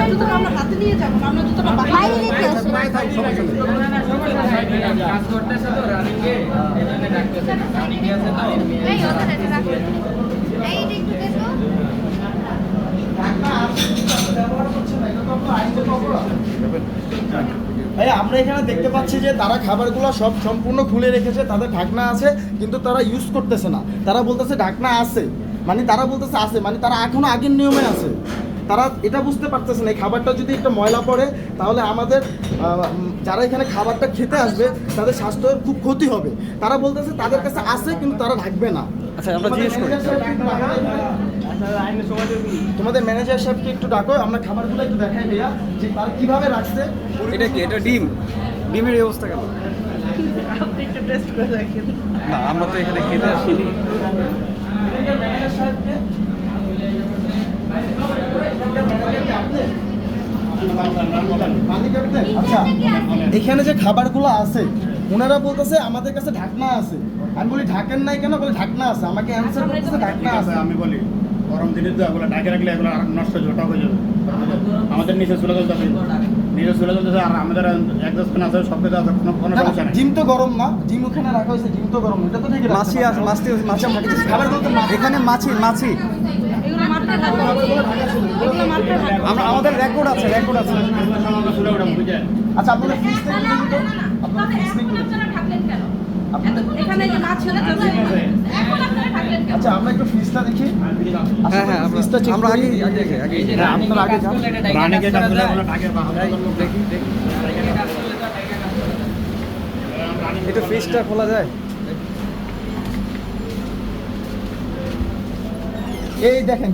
জুতা জুতোটা আমরা হাতে নিয়ে যাব আমরা জুতোটা বাইরে রেখে আসো কাজ করতেছে তো রানিংয়ে এই জন্য ডাকতেছে। রানিংয়ে আছে তো এই ওখানে রাখো। এই এটা একটু দেখো। ভাই আমরা এখানে দেখতে পাচ্ছি যে তারা খাবারগুলো সব সম্পূর্ণ খুলে রেখেছে তাদের ঢাকনা আছে কিন্তু তারা ইউজ করতেছে না। তারা বলতেছে ঢাকনা আছে। মানে তারা বলতেছে আছে মানে তারা এখনও আগের নিয়মে আছে। তারা এটা বুঝতে পারতেছে না। এই খাবারটা যদি একটা ময়লা পড়ে তাহলে আমাদের যারা এখানে খাবারটা খেতে আসবে তাদের স্বাস্থ্যের খুব ক্ষতি হবে। তারা বলতেছে তাদের কাছে আছে কিন্তু তারা ঢাকবে না। আচ্ছা আমরা জিজ্ঞেস করি। তোমাদের ম্যানেজার সাহেবকে একটু ডাকো আমরা খাবারগুলো একটু দেখাই ভাইয়া যে তারা কীভাবে রাখছে। এটা কি? এটা ডিম? ডিমের এই অবস্থা কেন? আপনি একটু টেস্ট করে দেখেন। না আমরা তো এখানে খেতে আসিনি। ম্যানেজার সাহেবকে আচ্ছা এখানে যে খাবারগুলো আছে ওনারা বলতেছে আমাদের কাছে ঢাকনা আছে। আমি বলি ঢাকেন নাই কেন? বলে ঢাকনা আছে। আমাকে অ্যান্সার করতেছে ঢাকনা আছে আমি বলি গরম দিনে তো এগুলো ঢাকে রাখলে এগুলো আর নষ্ট হয়ে যাবে হয়ে যাবে। আমাদের নিচে চলে চলতেছে নিচে চলে চলতেছে আর আমাদের একজাস্ট ফ্যান আছে সব কিছু আছে কোনো কোনো সমস্যা নেই। ডিম তো গরম না ডিম ওখানে রাখা হয়েছে ডিম তো গরম এটা তো ঠিক মাছি আছে মাছি আছে মাছি খাবার বলতে মাছি। এখানে মাছি মাছি। আমরা আমাদের রেকর্ড আছে রেকর্ড আছে। আচ্ছা আপনাদের ফ্রিজ থেকে দিন তো? আপনাদের ফ্রিজ থেকে দিন। আপনাদের এখানে যে মাছ ছিল তো আচ্ছা আমরা একটু ফ্রিজটা দেখি। হ্যাঁ হ্যাঁ আমরা ফ্রিজটা চেক আমরা আগে আগে আগে হ্যাঁ, আপনারা আগে যান। এগুলো ঢাকে বা হালকা করল। এটা ফ্রিজটা খোলা যায়। এই দেখেন